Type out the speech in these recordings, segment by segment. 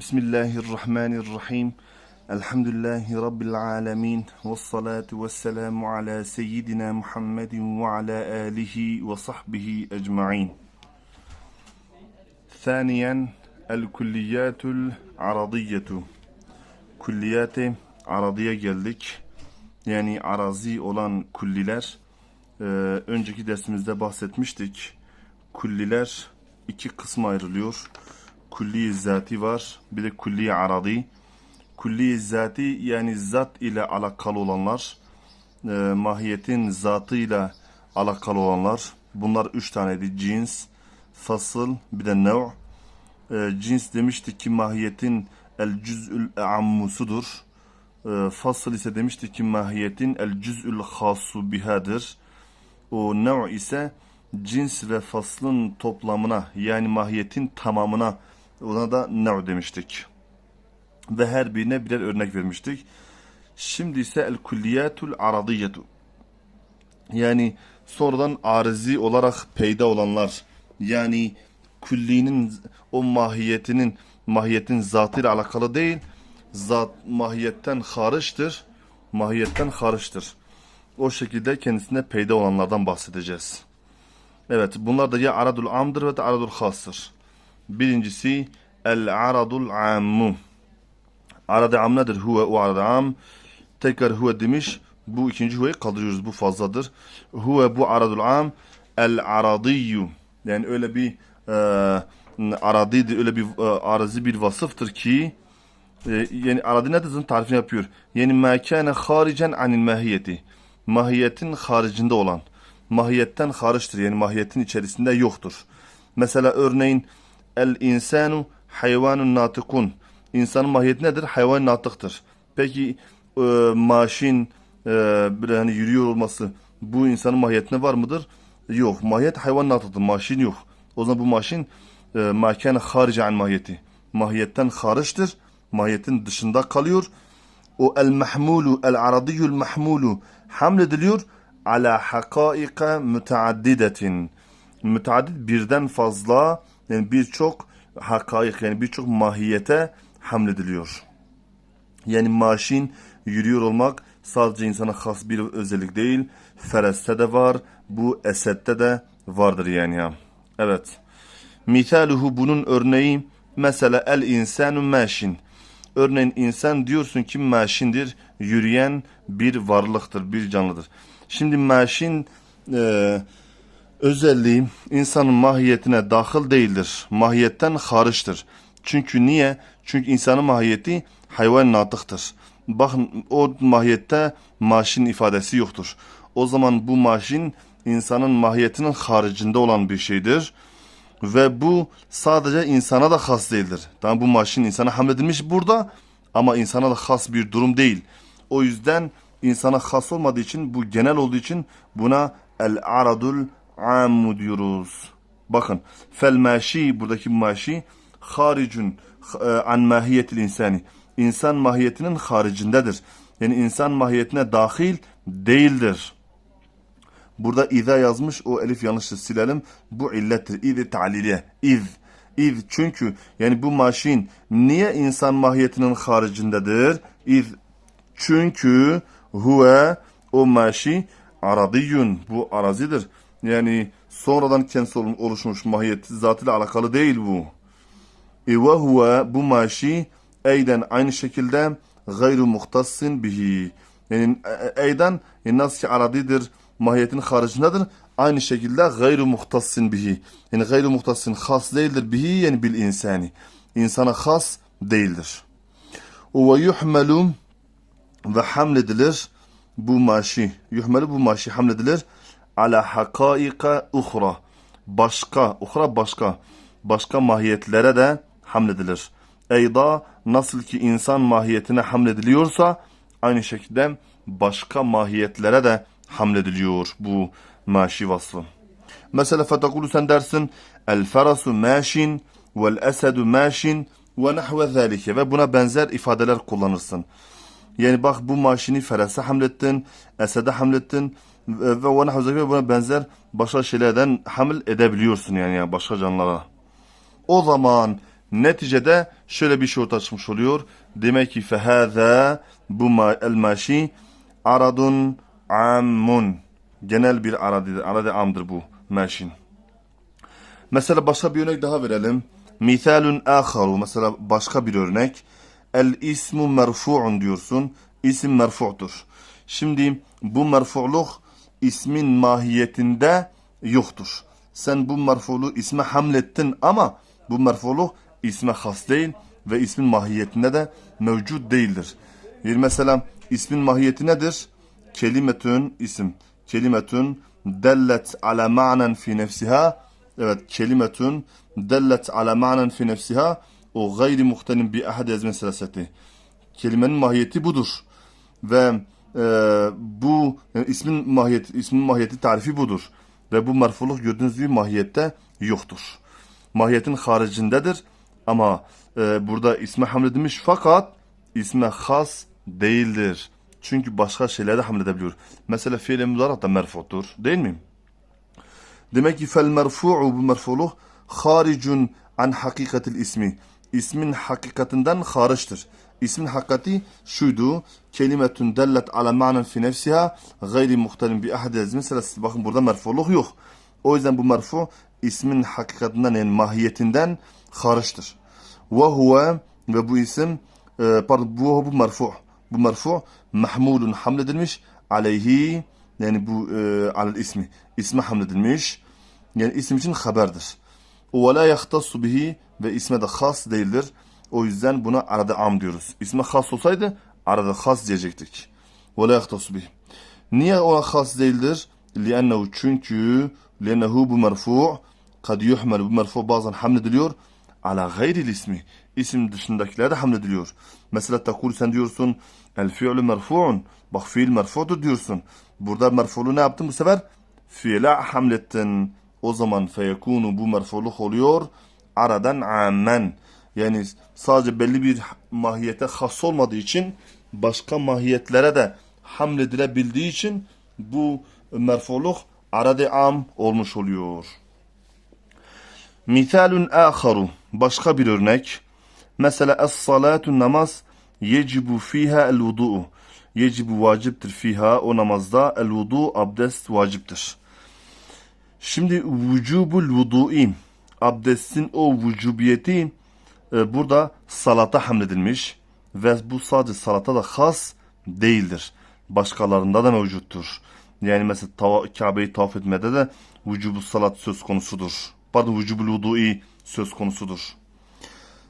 Bismillahirrahmanirrahim. Elhamdülillahi Rabbil alemin. Ve salatu ve selamu ala seyyidina Muhammedin ve ala alihi ve sahbihi ecma'in. Thaniyen el-külliyatul aradiyyetu. Külliyat-ı aradiye geldik. Yani arazi olan külliler. Ee, önceki dersimizde bahsetmiştik. Külliler iki kısma ayrılıyor. Külli zati var, bir de külli aradi. Külli zati yani zat ile alakalı olanlar, e, mahiyetin zatıyla alakalı olanlar. Bunlar üç taneydi. Cins, fasıl, bir de nev. E, cins demiştik ki mahiyetin el cüz'ül ammusudur. E, fasıl ise demiştik ki mahiyetin el cüz'ül hasu bihadır. O nev ise cins ve faslın toplamına yani mahiyetin tamamına ona da nev demiştik. Ve her birine birer örnek vermiştik. Şimdi ise el külliyatul aradiyetu. Yani sonradan arizi olarak peyda olanlar yani küllinin o mahiyetinin mahiyetin zatıyla alakalı değil zat mahiyetten hariçtir mahiyetten hariçtir o şekilde kendisine peyda olanlardan bahsedeceğiz. Evet bunlar da ya aradul amdır ve de aradul hastır. Birincisi el aradul ammu. Aradı am nedir? Huve o aradı am. Tekrar huve demiş. Bu ikinci huveyi kaldırıyoruz. Bu fazladır. Huve bu aradul am. El aradiyyu. Yani öyle bir e, aradidir. Öyle bir e, arazi bir vasıftır ki e, yani aradı nedir? Tarifini yapıyor. Yani mekâne haricen anil mahiyeti. Mahiyetin haricinde olan. Mahiyetten hariçtir. Yani mahiyetin içerisinde yoktur. Mesela örneğin el insanu hayvanun natıkun. İnsanın mahiyeti nedir? Hayvan natıktır. Peki e, maşin e, hani yürüyor olması bu insanın mahiyetine var mıdır? Yok. Mahiyet hayvan natıktır. Maşin yok. O zaman bu maşin e, makane harici mahiyeti. Mahiyetten hariçtir. Mahiyetin dışında kalıyor. O el mahmulu el aradiyul mahmulu hamlediliyor ala hakaika müteaddidetin. Müteaddit birden fazla yani birçok hakaik yani birçok mahiyete hamlediliyor. Yani maşin yürüyor olmak sadece insana has bir özellik değil. Fereste de var. Bu esette de vardır yani ya. Evet. Mithaluhu bunun örneği mesela el insanu maşin. Örneğin insan diyorsun ki maşindir. Yürüyen bir varlıktır, bir canlıdır. Şimdi maşin e, özelliği insanın mahiyetine dahil değildir. Mahiyetten hariçtir. Çünkü niye? Çünkü insanın mahiyeti hayvan natıktır. Bakın o mahiyette maşin ifadesi yoktur. O zaman bu maşin insanın mahiyetinin haricinde olan bir şeydir. Ve bu sadece insana da has değildir. Tamam bu maşin insana hamledilmiş burada ama insana da has bir durum değil. O yüzden insana has olmadığı için bu genel olduğu için buna el aradul ammu diyoruz. Bakın fel maşi buradaki maşi haricun e, an mahiyetil insani. İnsan mahiyetinin haricindedir. Yani insan mahiyetine dahil değildir. Burada iza yazmış o elif yanlıştır silelim. Bu illettir. İz ta'liliye. İz. İz çünkü yani bu maşin niye insan mahiyetinin haricindedir? İz çünkü huve o maşi aradiyun. Bu arazidir. Yani sonradan kendisi oluşmuş mahiyet zatıyla alakalı değil bu. E ve huve bu maşi eyden aynı şekilde gayru muhtassin bihi. Yani eyden yani nasıl ki aradidir mahiyetin haricindedir. Aynı şekilde gayru muhtassin bihi. Yani gayru muhtassin has değildir bihi yani bil insani. İnsana has değildir. Ve yuhmelu ve hamledilir bu maşi. Yuhmelu bu maşi hamledilir ala hakaika uhra. Başka, uhra başka. Başka mahiyetlere de hamledilir. Eyda nasıl ki insan mahiyetine hamlediliyorsa aynı şekilde başka mahiyetlere de hamlediliyor bu maşi vasfı. Mesela fetakulu sen dersin el ferasu maşin vel esedu maşin ve nahve zalike ve buna benzer ifadeler kullanırsın. Yani bak bu maşini ferese hamlettin, esede hamlettin ve nahve zalike buna benzer başka şeylerden hamil edebiliyorsun yani, yani başka canlılara. O zaman Neticede şöyle bir şey ortaya çıkmış oluyor. Demek ki fehâzâ bu ma- el maşi aradun ammun. Genel bir aradidir. Aradi amdır bu maşin. Mesela başka bir örnek daha verelim. Mithalun aharu. Mesela başka bir örnek. El ismu merfu'un diyorsun. İsim merfu'dur. Şimdi bu merfu'luk ismin mahiyetinde yoktur. Sen bu merfu'lu isme hamlettin ama bu merfu'luk isme has değil ve ismin mahiyetinde de mevcut değildir. Bir mesela ismin mahiyeti nedir? Kelimetün isim. Kelimetün dellet ala ma'nen fi nefsiha Evet, kelimetun dellet ala ma'nen fi nefsiha o gayri muhtelim bi ahad ezme selaseti. Kelimenin mahiyeti budur. Ve e, bu yani ismin mahiyeti ismin mahiyeti tarifi budur. Ve bu merfuluk gördüğünüz gibi mahiyette yoktur. Mahiyetin haricindedir ama e, burada isme hamledilmiş fakat isme has değildir. Çünkü başka şeylere de hamledebiliyor. Mesela fiil-i da merfudur. Değil mi? Demek ki fel merfu'u bu merfuluk haricun an hakikatil ismi. İsmin hakikatinden hariçtir. İsmin hakikati şuydu. Kelimetun dellet ala ma'nen fi nefsiha gayri muhtelin bi ahad Mesela bakın burada merfuluk yok. O yüzden bu merfu ismin hakikatinden yani mahiyetinden hariçtir. Ve huve ve bu isim e, pardon bu bu merfu. Bu merfu mahmulun hamledilmiş aleyhi yani bu e, alel ismi. İsme hamledilmiş. Yani isim için haberdir. Ve la yahtassu bihi ve isme de has değildir. O yüzden buna arada am diyoruz. İsme has olsaydı arada has diyecektik. Ve la. Niye ona has değildir? Liennehu çünkü liennehu bu merfu kad yuhmel bu merfu bazen hamlediliyor ala gayril ismi. İsim dışındakilerde hamlediliyor. Mesela takul sen diyorsun el fi'lu merfu'un. Bak fiil merfu'dur diyorsun. Burada merfu'lu ne yaptın bu sefer? Fiile hamlettin. O zaman feyekunu bu merfuluk oluyor. Aradan ammen. Yani sadece belli bir mahiyete has olmadığı için başka mahiyetlere de hamledilebildiği için bu merfuluk arada am olmuş oluyor. Mithalun aharu. Başka bir örnek. Mesela es-salatu namaz yecibu fiha el-vudu'u. Yecibu vaciptir fiha o namazda el-vudu abdest vaciptir. Şimdi vücubul vudu'i abdestin o vücubiyeti e, burada salata hamledilmiş ve bu sadece salata da has değildir. Başkalarında da mevcuttur. Yani mesela tava, Kabe'yi tavaf etmede de vücubu salat söz konusudur. Pardon vücubul vudu'i söz konusudur.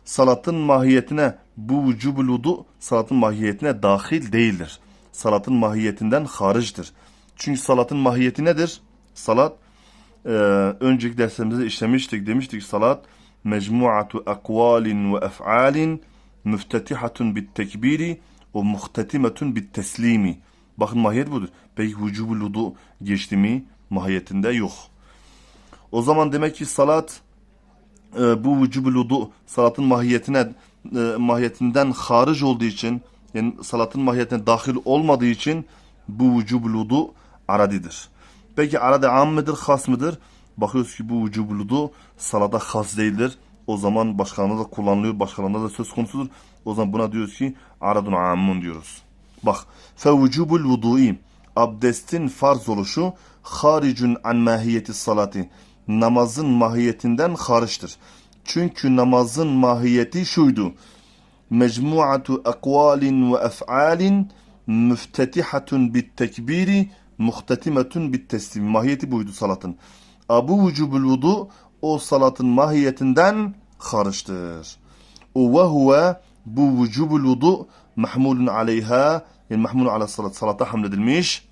Salatın mahiyetine bu vücubul vudu salatın mahiyetine dahil değildir. Salatın mahiyetinden haricdir. Çünkü salatın mahiyeti nedir? Salat e, önceki dersimizde işlemiştik. Demiştik salat mecmuatu akvalin ve ef'alin müftetihatun bit tekbiri ve muhtetimetun bit teslimi. Bakın mahiyet budur. Peki vücubul vudu geçti mi? Mahiyetinde yok. O zaman demek ki salat e, bu vücubul vudu salatın mahiyetine e, mahiyetinden hariç olduğu için yani salatın mahiyetine dahil olmadığı için bu vücubul vudu aradidir. Peki arada am mıdır, has mıdır? Bakıyoruz ki bu vücubul vudu salada has değildir. O zaman başkalarında da kullanılıyor, başkalarında da söz konusudur. O zaman buna diyoruz ki aradun ammun diyoruz. Bak, fe vücubul vudu'i abdestin farz oluşu haricun an mahiyeti salati namazın mahiyetinden hariçtir. Çünkü namazın mahiyeti şuydu. Mecmuatu akvalin ve ef'alin müftetihatun bit tekbiri muhtetimetun bit teslim. Mahiyeti buydu salatın. Abu vücubul vudu o salatın mahiyetinden hariçtir. O ve huve bu vücubul vudu mahmulun aleyha yani mahmulun ala salat salata hamledilmiş.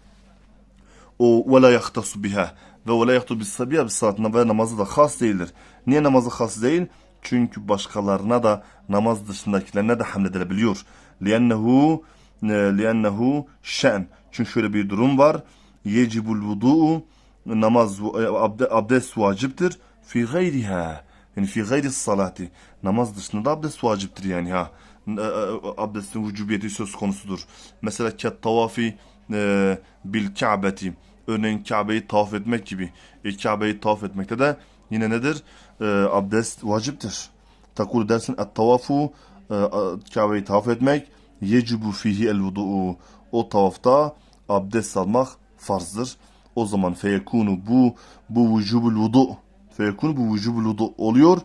O ve la yahtasu biha ve ve la yahtu bis sabiha bis salatına ve namazı da has değildir. Niye namazı has değil? Çünkü başkalarına da namaz dışındakilerine de hamledilebiliyor. Liennehu liennehu şen. Çünkü şöyle bir durum var. Yecibul vudu'u namaz abde, abdest vaciptir. Fi gayriha. Yani fi gayri salati. Namaz dışında da abdest vaciptir yani ha. Abdestin vücubiyeti söz konusudur. Mesela ket tavafi e, bil ka'beti. Örneğin Kabe'yi tavaf etmek gibi. E, Kabe'yi tavaf etmekte de yine nedir? E, abdest vaciptir. Takul dersin et tavafu e, e, Kabe'yi tavaf etmek yecibu fihi el vudu'u. O tavafta abdest almak farzdır. O zaman feyekunu bu bu vücubul vudu feyekunu bu vücubul vudu oluyor.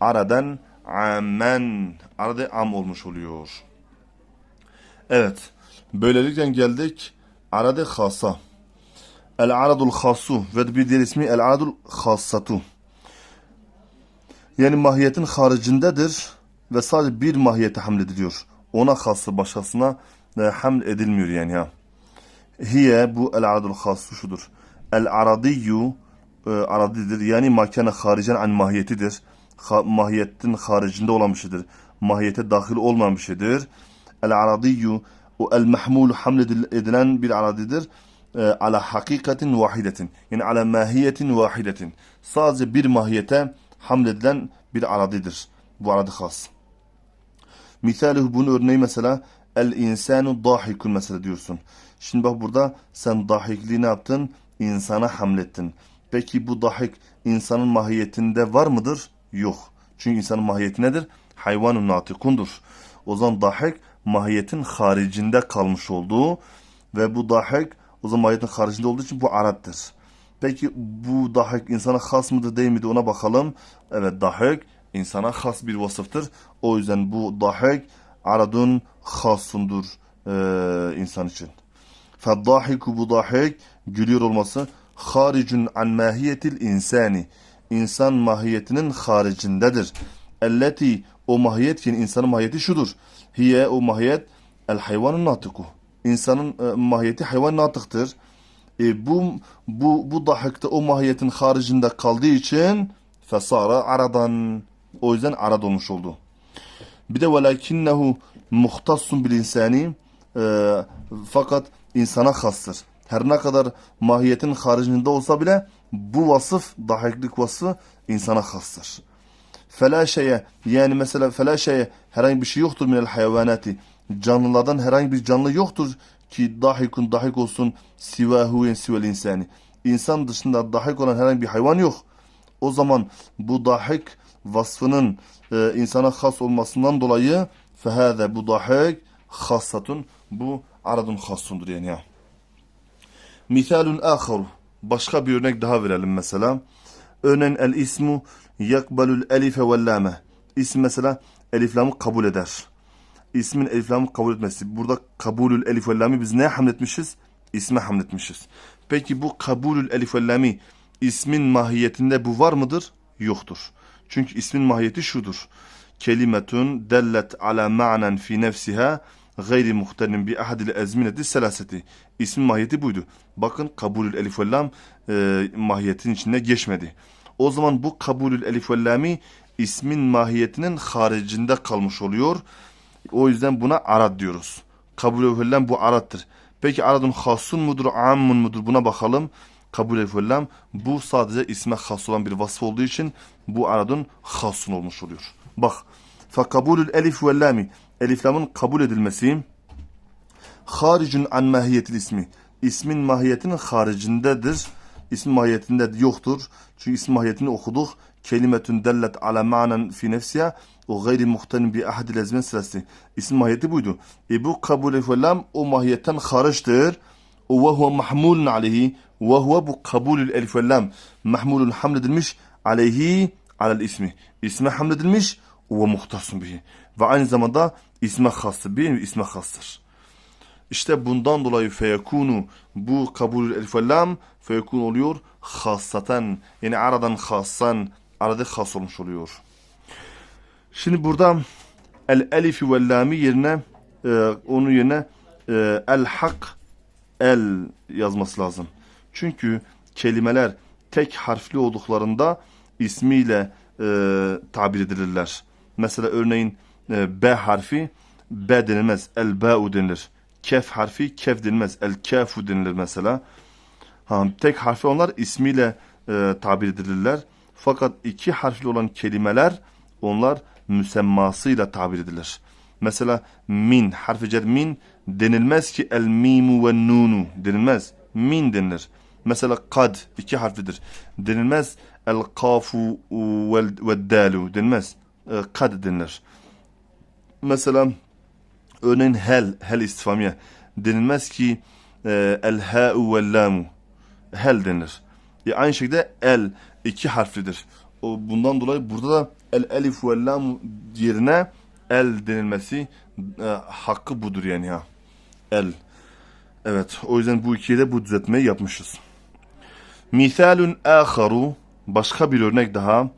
Aradan amen arada am olmuş oluyor. Evet. Böylelikle geldik arada hasa. El aradul hasu ve bir diğer ismi el aradul hassatu. Yani mahiyetin haricindedir ve sadece bir mahiyete hamlediliyor. Ona hası başkasına e, edilmiyor yani ha. Hiye bu el aradul hasu şudur. El aradiyyu e, aradidir. Yani makine haricen an mahiyetidir. Ha, mahiyetin haricinde olan bir şeydir. Mahiyete dahil olmayan bir şeydir. El aradiyyu o el mahmul hamle edilen bir aradidir. E, ala hakikatin vahidetin. Yani ala mahiyetin vahidetin. Sadece bir mahiyete hamledilen bir aradidir. Bu aradı has. Misaluhu bunun örneği mesela el insanu dahikun mesela diyorsun. Şimdi bak burada sen dahikliği ne yaptın? İnsana hamlettin. Peki bu dahik insanın mahiyetinde var mıdır? Yok. Çünkü insanın mahiyeti nedir? Hayvanun natikundur. O zaman dahik mahiyetin haricinde kalmış olduğu ve bu dahik o zaman mahiyetin haricinde olduğu için bu arattır. Peki bu dahik insana has mıdır değil midir ona bakalım. Evet dahik insana has bir vasıftır. O yüzden bu dahik aradun hasundur e, insan için. Feddahiku bu dahik gülüyor olması haricun an mahiyetil insani. İnsan mahiyetinin haricindedir. Elleti o mahiyet yani insanın mahiyeti şudur. Hiye o mahiyet el hayvanun natiku. İnsanın e, mahiyeti hayvan natıktır. E, bu bu bu dahikte o mahiyetin haricinde kaldığı için fesara aradan o yüzden arad olmuş oldu. Bir de velakinnehu muhtassun bil insani e, fakat insana hastır. Her ne kadar mahiyetin haricinde olsa bile bu vasıf, dahiklik vasfı insana hastır. Fela şeye yani mesela fela şeye herhangi bir şey yoktur minel hayvanati. Canlılardan herhangi bir canlı yoktur ki dahikun dahik olsun sivahu en sivel insani. İnsan dışında dahik olan herhangi bir hayvan yok. O zaman bu dahik vasfının e, insana has olmasından dolayı fehâze bu dahik hassatun bu aradun hassundur yani ya. Misalun ahar. Başka bir örnek daha verelim mesela. Örneğin el ismu yakbalul elife ve lame. İsim mesela elif lamı kabul eder. İsmin elif lamı kabul etmesi. Burada kabulül elif ve lami biz ne hamletmişiz? İsme hamletmişiz. Peki bu kabulül elif ve lami ismin mahiyetinde bu var mıdır? Yoktur. Çünkü ismin mahiyeti şudur. Kelimetun dellet ala ma'nen fi nefsiha gayri muhtenin bi ahadil ezmineti selaseti. İsmin mahiyeti buydu. Bakın kabulül elif ve lam e, mahiyetin içinde geçmedi. O zaman bu kabulül elif ve lami ismin mahiyetinin haricinde kalmış oluyor. O yüzden buna arad diyoruz. Kabul ve bu arattır. Peki aradun hasun mudur, ammun mudur buna bakalım. Kabul lam bu sadece isme has olan bir vasf olduğu için bu aradun hasun olmuş oluyor. Bak. Fakabulül elif ve lami elif lamın kabul edilmesi haricun an mahiyetil ismi. İsmin mahiyetinin haricindedir. İsmin mahiyetinde yoktur. Çünkü ismin mahiyetini okuduk. Kelimetun dellet ala ma'nen fi nefsiha o gayri muhtenin bi ahadil ezmen sırası. İsmin mahiyeti buydu. E bu kabul ve lam o mahiyetten hariçtir. O ve huve mahmulun aleyhi. Ve huve bu kabulül elif ve lam mahmulun hamledilmiş aleyhi alel ismi. İsme hamledilmiş ve muhtasın bihi. Ve aynı zamanda isme hastır. Bir isme hastır. İşte bundan dolayı feyekunu bu kabul elif ve lam feyekun oluyor hassaten yani aradan hassan arada has olmuş oluyor. Şimdi burada el elifi ve lami yerine e, onun yerine e, el hak el yazması lazım. Çünkü kelimeler tek harfli olduklarında ismiyle e, tabir edilirler. Mesela örneğin e, B harfi B denilmez. El Ba'u denilir. Kef harfi kef denilmez. El Kafu denilir mesela. Ha, tek harfi onlar ismiyle e, tabir edilirler. Fakat iki harfli olan kelimeler onlar müsemmasıyla tabir edilir. Mesela min harfi cer min denilmez ki el mimu ve nunu denilmez. Min denilir. Mesela kad iki harfidir. Denilmez el kafu ve dalu denilmez. e, kad denilir. Mesela örneğin hel, hel istifamiye denilmez ki e, el ha'u vel lamu hel denilir. E, aynı şekilde el iki harflidir. O, bundan dolayı burada da el elif vel lam yerine el denilmesi e, hakkı budur yani ha. El. Evet o yüzden bu ikiye de bu düzeltmeyi yapmışız. Misalun aharu başka bir örnek daha.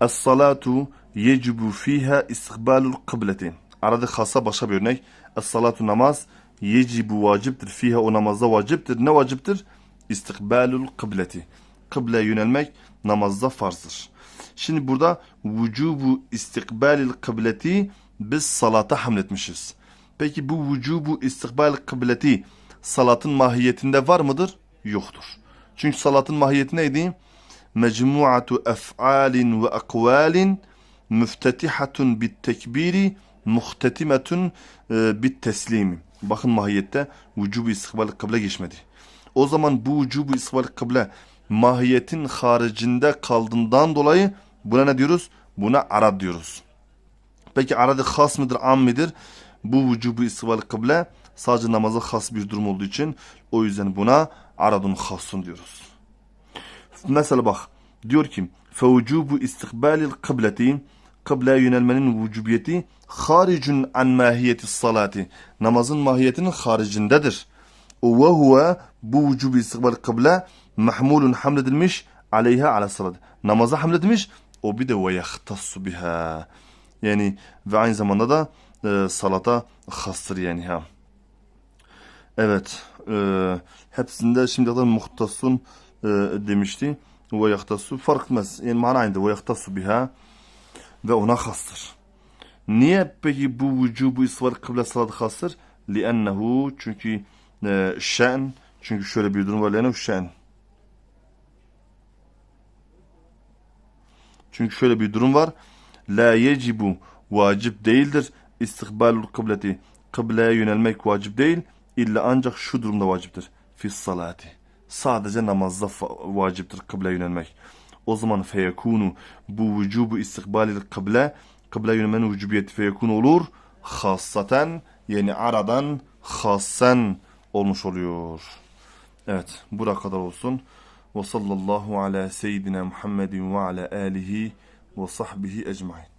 Es-salatu yecibu fiha istikbalul kıbleti. Arada hasa başka bir örnek. Es-salatu namaz yecibu vaciptir. Fiha o namazda vaciptir. Ne vaciptir? İstikbalul kıbleti. Kıbleye yönelmek namazda farzdır. Şimdi burada vücubu istikbalil kıbleti biz salata hamletmişiz. Peki bu vücubu istikbal kıbleti salatın mahiyetinde var mıdır? Yoktur. Çünkü salatın mahiyeti neydi? Mecmuatu ef'alin ve akvalin müftetihatun bit tekbiri muhtetimetun e, bit teslimi. Bakın mahiyette vücubu istikbal kıble geçmedi. O zaman bu vücubu istikbal kıble mahiyetin haricinde kaldığından dolayı buna ne diyoruz? Buna arad diyoruz. Peki aradı has mıdır, am midir? Bu vücubu istikbal kıble sadece namaza has bir durum olduğu için o yüzden buna aradun hasun diyoruz. Mesela bak diyor ki fevcubu istikbalil kıbleti kıbleye yönelmenin vücubiyeti haricun an mahiyeti salati namazın mahiyetinin haricindedir. Ve huve bu vücubu istikbal kıble mahmulun hamledilmiş aleyha ala salat. Namaza hamledilmiş o bir de ve yahtassu biha. Yani ve aynı zamanda da e, salata hastır yani ha. Evet. E, hepsinde şimdi de muhtasun e, demişti. Ve yahtassu fark etmez. Yani mana aynı. Ve yahtassu biha ve ona hastır. Niye peki bu vücubu isvar kıble salatı hastır? Liennehu çünkü e, şen çünkü şöyle bir durum var. Liennehu şen. Çünkü şöyle bir durum var. La yecibu vacip değildir. İstikbalul kıbleti kıbleye yönelmek vacip değil. İlla ancak şu durumda vaciptir. Fis salati. Sadece namazda vaciptir kıbleye yönelmek. O zaman feyekunu bu vücubu istikbalil kıble kıble yönelmenin vücubiyeti feyekunu olur. Hassaten yani aradan hassen olmuş oluyor. Evet bura kadar olsun. Ve sallallahu ala seyyidina Muhammedin ve ala alihi ve sahbihi ecmain.